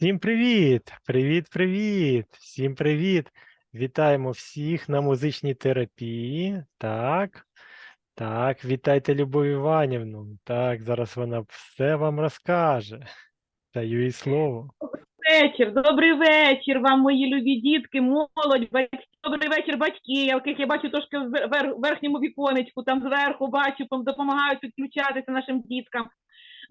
Всім привіт! Привіт, привіт! Всім привіт! Вітаємо всіх на музичній терапії. Так, так, вітайте Любов Іванівну. Так, зараз вона все вам розкаже. Даю їй слово. Добрий вечір, добрий вечір вам, мої любі дітки, молодь, батьки. Добрий вечір, батьки, яких я бачу трошки в вер- вер- верхньому віконечку, там зверху бачу, допомагають підключатися нашим діткам.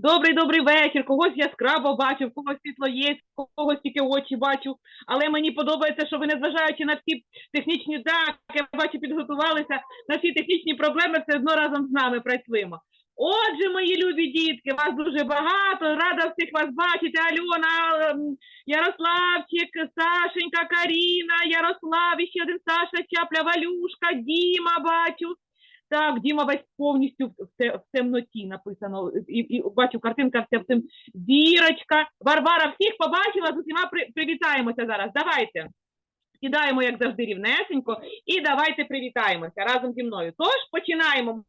Добрий, добрий вечір. Когось яскраво бачу, в когось світло є, когось тільки очі бачу. Але мені подобається, що ви, незважаючи на всі технічні так, бачу, підготувалися на всі технічні проблеми, все одно разом з нами працюємо. Отже, мої любі дітки, вас дуже багато. Рада всіх вас бачити. Альона, ем, Ярославчик, Сашенька, Каріна, Ярослав, і ще один Саша, Чапля, Валюшка, Діма бачу. Так, Діма весь повністю в, те- в темноті написано. І, і бачу, картинка вся в тим. Вірочка, Варвара, всіх побачила, з усіма при, привітаємося зараз. Давайте. Сідаємо, як завжди, рівнесенько, і давайте привітаємося разом зі мною. Тож починаємо.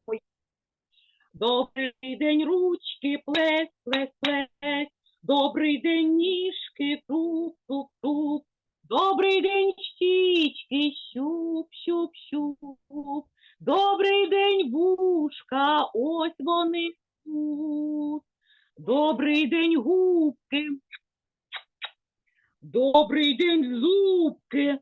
Добрий день, ручки, плес, плес, плес. Добрий день, ніжки, туп, туп, туп. Добрий день, щічки, щуп, щуп, щуп. Добрий день, вушка, ось вони тут. Добрий день, губки. Добрий день, зубки.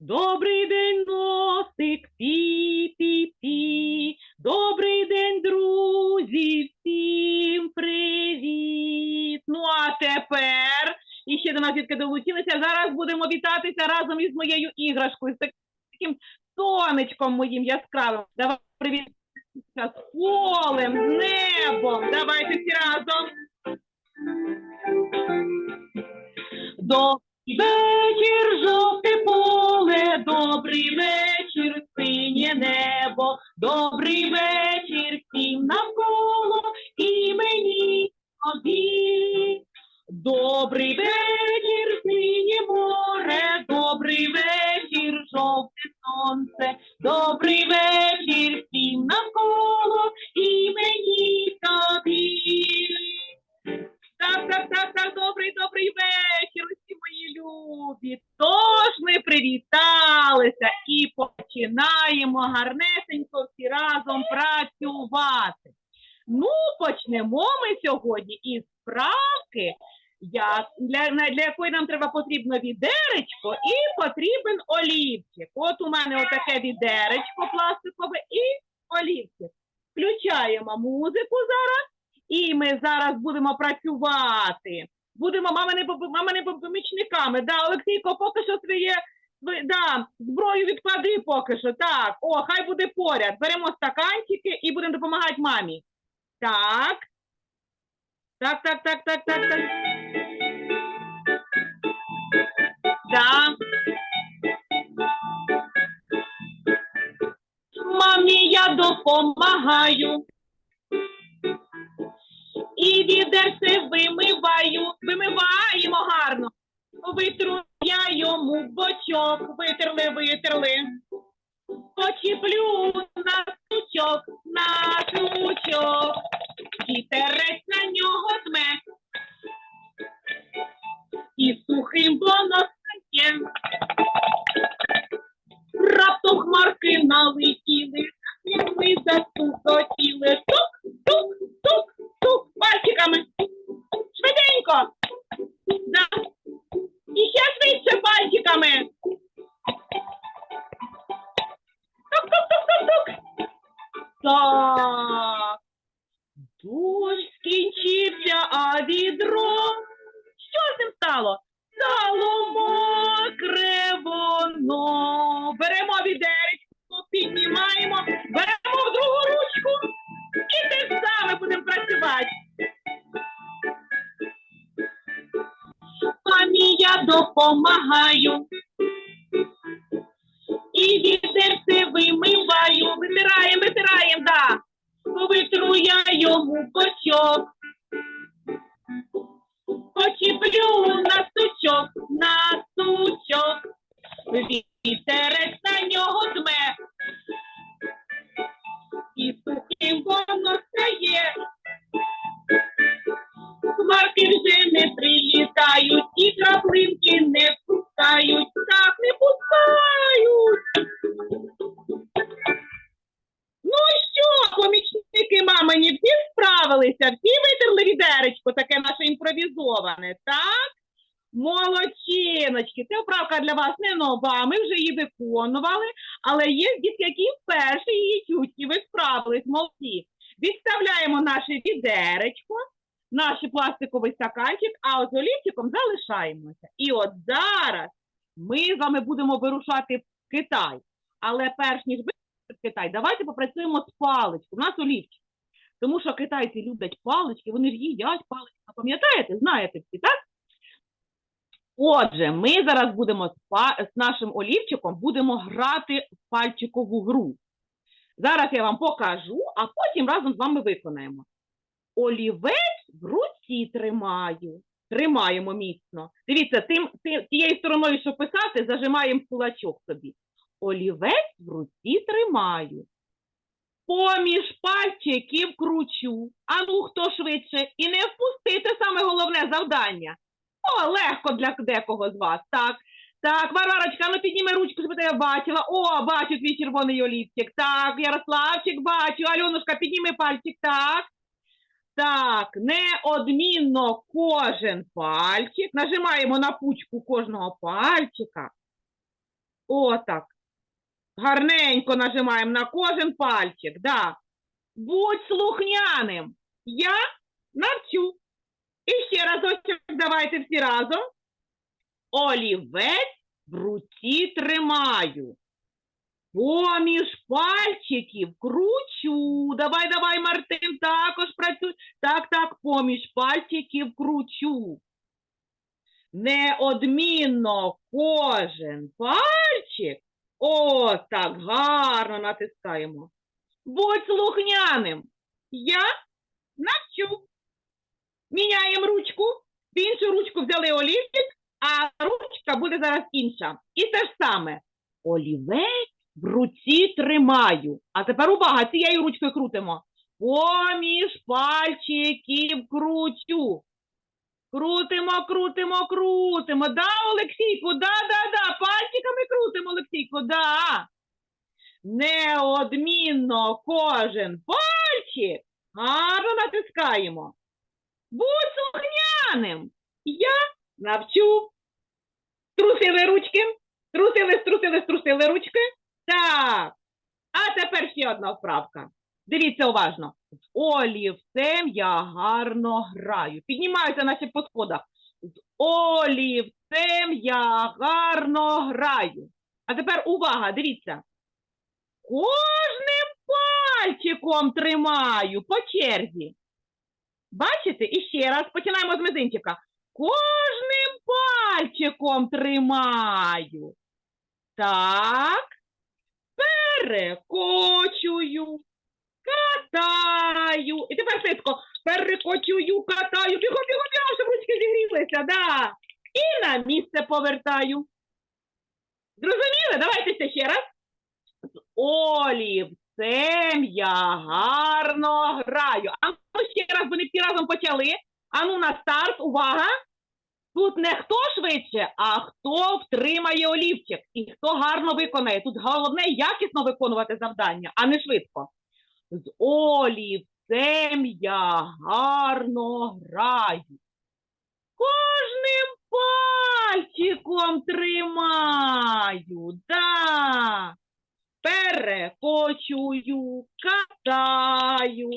Добрий день, носик, пі-пі-пі. Добрий день, друзі, всім привіт. Ну а тепер і ще до нас дітки долучилися. Зараз будемо вітатися разом із моєю іграшкою, сонечком моїм яскравим. Давай привіт з полем, з небом. Давайте всі разом. Добрий вечір, жовте поле, добрий вечір, синє небо, добрий вечір всім навколо і мені тобі. Добрий вечір, для, якої нам треба потрібно відеречко і потрібен олівчик. От у мене отаке відеречко пластикове і олівчик. Включаємо музику зараз. І ми зараз будемо працювати. Будемо мамини, мамини помічниками. Да, Олексійко, поки що своє да, зброю відклади поки що. Так, о, хай буде поряд. Беремо стаканчики і будемо допомагати мамі. Так. Так, так, так, так, так, так. Да. Мамі я допомагаю і відерце вимиваю, вимиваємо гарно. Витру я йому бочок, витерли, витерли. Я допомагаю. І відерце вимиваю. Витираємо, витираємо, да. Повитру я йому бочок. Почіплю на сучок, на впоралися, всі витерли відеречко, таке наше імпровізоване, так? Молодчиночки, це вправка для вас не нова, ми вже її виконували, але є дітки, які вперше її чуть, і ви справились, молодці. Відставляємо наше відеречко, наш пластиковий стаканчик, а от з олівчиком залишаємося. І от зараз ми з вами будемо вирушати в Китай. Але перш ніж вирушити в Китай, давайте попрацюємо з паличкою. У нас олівчик. Тому що китайці люблять палички, вони ж їдять палички. Пам'ятаєте? Знаєте всі, так? Отже, ми зараз будемо з, нашим олівчиком будемо грати в пальчикову гру. Зараз я вам покажу, а потім разом з вами виконаємо. Олівець в руці тримаю. Тримаємо міцно. Дивіться, тим, тим, тією стороною, що писати, зажимаємо кулачок собі. Олівець в руці тримаю. Поміж пальчиків кручу. А ну хто швидше. І не впустити саме головне завдання. О, легко для декого з вас. Так. Так, Варварочка, ну підніми ручку, щоб я бачила. О, бачу твій червоний олівчик. Так, Ярославчик, бачу. Альонушка, підніми пальчик. Так. Так, неодмінно кожен пальчик. Нажимаємо на пучку кожного пальчика. О, так. Гарненько нажимаємо на кожен пальчик. Да. Будь слухняним. Я навчу. І ще разочок давайте всі разом. Олівець в руці тримаю. Поміж пальчиків кручу. Давай, давай, Мартин, також працюй. Так, так, поміж пальчиків кручу. Неодмінно кожен пальчик. О, так гарно натискаємо. Будь слухняним. Я навчу. Міняємо ручку. В іншу ручку взяли олівчик, а ручка буде зараз інша. І те ж саме. Олівець в руці тримаю. А тепер увага, цією ручкою крутимо. Поміж пальчиків крутю. Крутимо, крутимо, крутимо. Да, Олексійку, да, да, да. Пальчиками крутимо, Олексійку, да. Неодмінно кожен пальчик гарно натискаємо. Будь слухняним. Я навчу. Трусили ручки. Трусили, струсили, струсили ручки. Так. А тепер ще одна вправка. Дивіться уважно. З олівцем я гарно граю. Піднімаються наші по сходах. З олівцем я гарно граю. А тепер увага, дивіться. Кожним пальчиком тримаю по черзі. Бачите? І ще раз починаємо з мизинчика. Кожним пальчиком тримаю. Так. Перекочую. Катаю. І тепер швидко. Перекочую, катаю. Бігом, бігом, бігом, щоб ручки зігрілися, да. І на місце повертаю. Зрозуміли? Давайте ще раз. Олівцем я гарно граю. А ну ще раз, вони всі разом почали. А ну на старт, увага. Тут не хто швидше, а хто втримає олівчик і хто гарно виконає. Тут головне якісно виконувати завдання, а не швидко. З олівцем я гарно граю. Кожним пальчиком тримаю. Да. Перекочую, катаю,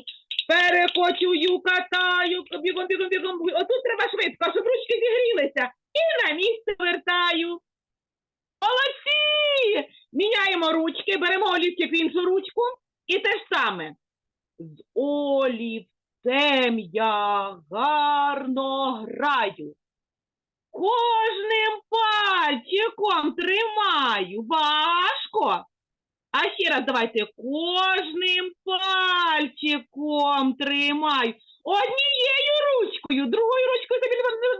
перекочую, катаю, бігом, бігом, бігом. Отут треба швидко, щоб ручки зігрілися. І на місце вертаю. Молодці! Міняємо ручки, беремо олівчик в іншу ручку. І те ж саме. З олівцем я гарно граю. Кожним пальчиком тримаю. Важко. А ще раз давайте кожним пальчиком тримаю. Однією ручкою, другою ручкою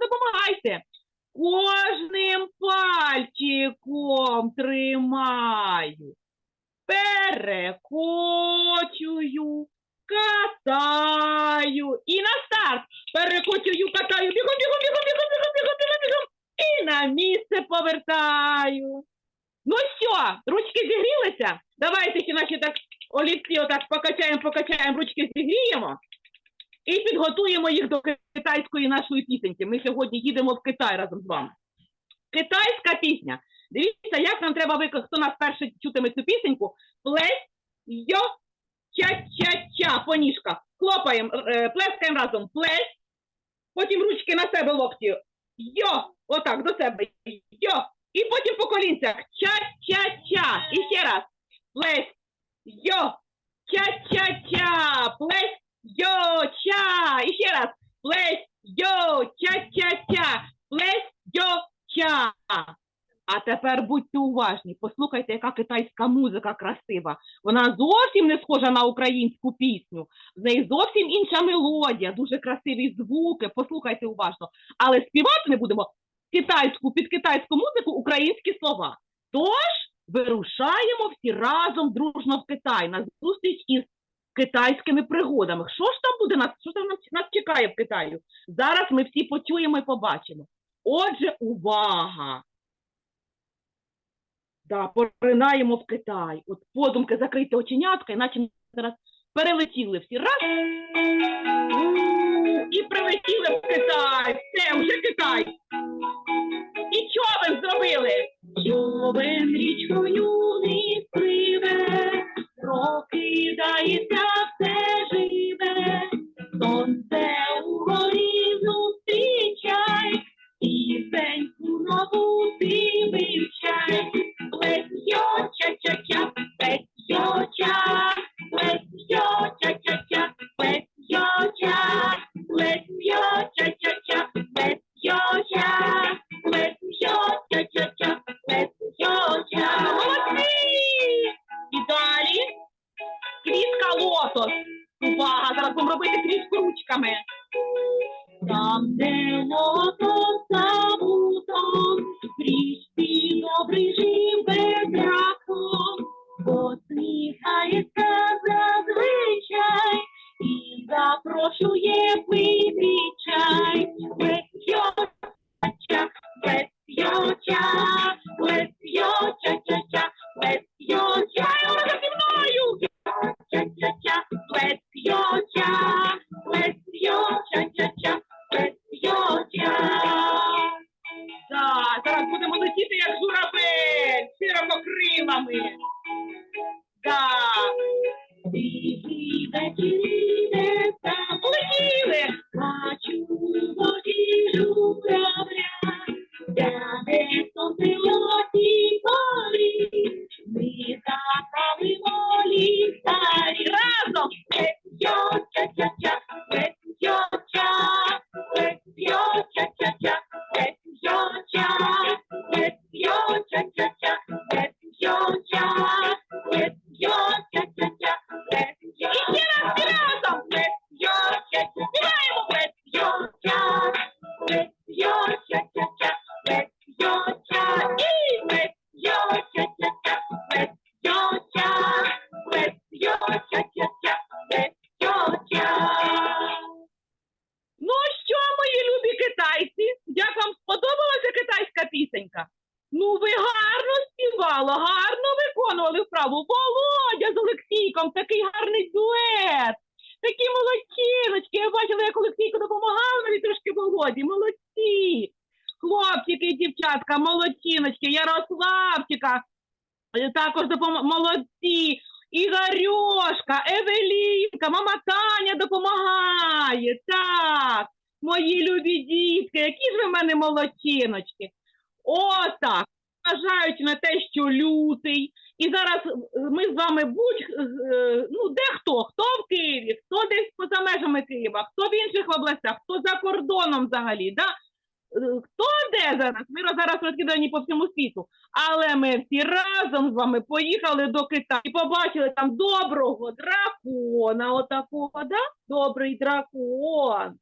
допомагайте. Кожним пальчиком тримаю. Перекочую, катаю. І на старт. Перекочую, катаю. Бігом, бігом, бігом, бігом, бігом, бігом, бігом, бігом. І на місце повертаю. Ну що, ручки зігрілися? Давайте ще наші так олівці отак покачаємо, покачаємо, ручки зігріємо. і підготуємо їх до китайської нашої пісеньки. Ми сьогодні їдемо в Китай разом з вами. Китайська пісня. Дивіться, як нам треба виконати, хто нас перше чутиме цю пісеньку. Плесь, йо, ча-ча-ча, по ніжках. Хлопаємо, е, плескаємо разом. Плесь, потім ручки на себе локті. Йо, отак, до себе. Йо. І потім по колінцях. Ча-ча-ча. І ще раз. Плесь, йо, ча-ча-ча. Плесь, йо, ча. І ще раз. Плесь, йо, ча-ча-ча. Плесь, йо, ча. А тепер будьте уважні, послухайте, яка китайська музика красива. Вона зовсім не схожа на українську пісню. В неї зовсім інша мелодія, дуже красиві звуки. Послухайте уважно. Але співати ми будемо китайську під китайську музику українські слова. Тож вирушаємо всі разом дружно в Китай на зустріч із китайськими пригодами. Що ж там буде нас? Що там нас чекає в Китаю? Зараз ми всі почуємо і побачимо. Отже, увага! Да, поринаємо в Китай. От подумки закрийте оченятка, іначе зараз перелетіли всі. Раз. І прилетіли в Китай. Все, вже Китай. І човен зробили. Човен річкою не пливе, прокидається все Отак, зважаючи на те, що лютий, і зараз е, ми з вами будь е, ну де хто, хто в Києві, хто десь поза межами Києва, хто в інших областях, хто за кордоном взагалі, да? Е, хто де зараз? Ми зараз розкидані по всьому світу. Але ми всі разом з вами поїхали до Китаю і побачили там доброго дракона, отакого, да? Добрий дракон.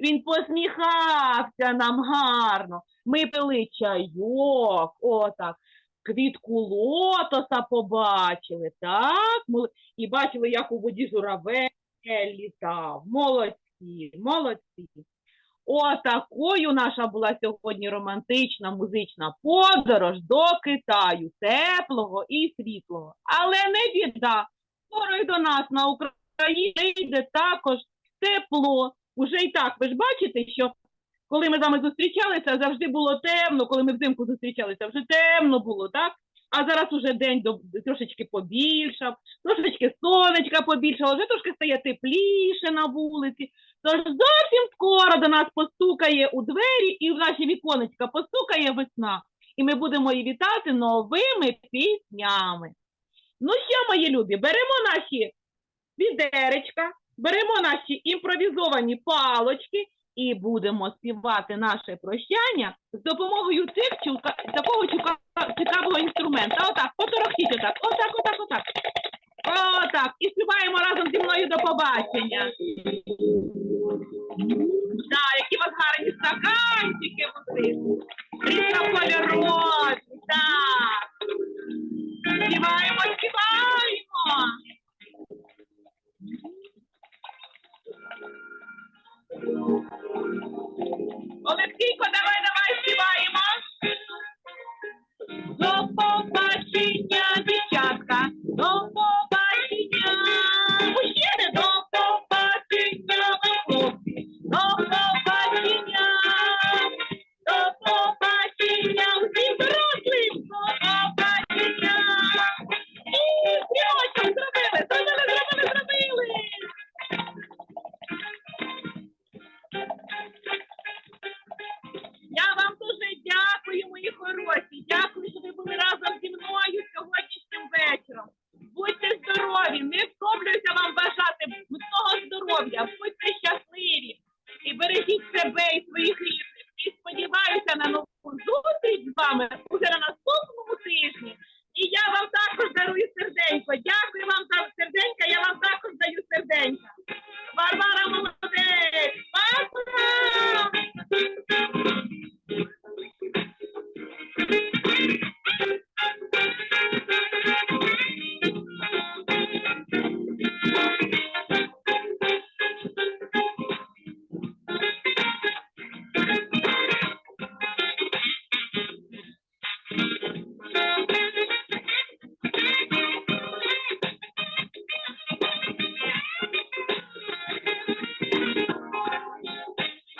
Він посміхався нам гарно. Ми пили чайок, отак. Квітку лотоса побачили, так? І бачили, як у воді журавель літав. Молодці, молодці. Отакою наша була сьогодні романтична музична подорож до Китаю, теплого і світлого. Але не біда. Скоро й до нас на Україні йде також тепло. Уже і так, ви ж бачите, що коли ми з вами зустрічалися, завжди було темно, коли ми взимку зустрічалися, вже темно було, так? А зараз уже день трошечки побільшав, трошечки сонечка побільшало, вже трошки стає тепліше на вулиці. Тож зовсім скоро до нас постукає у двері і в наші віконечка постукає весна. І ми будемо її вітати новими піснями. Ну що, мої любі, беремо наші відеречка, Беремо наші імпровізовані палочки і будемо співати наше прощання з допомогою цих чука, такого чука, цікавого інструмента. Отак, поторохтіть отак, отак, отак, отак. Отак. І співаємо разом зі мною до побачення. Так, да, які у вас гарні стаканчики.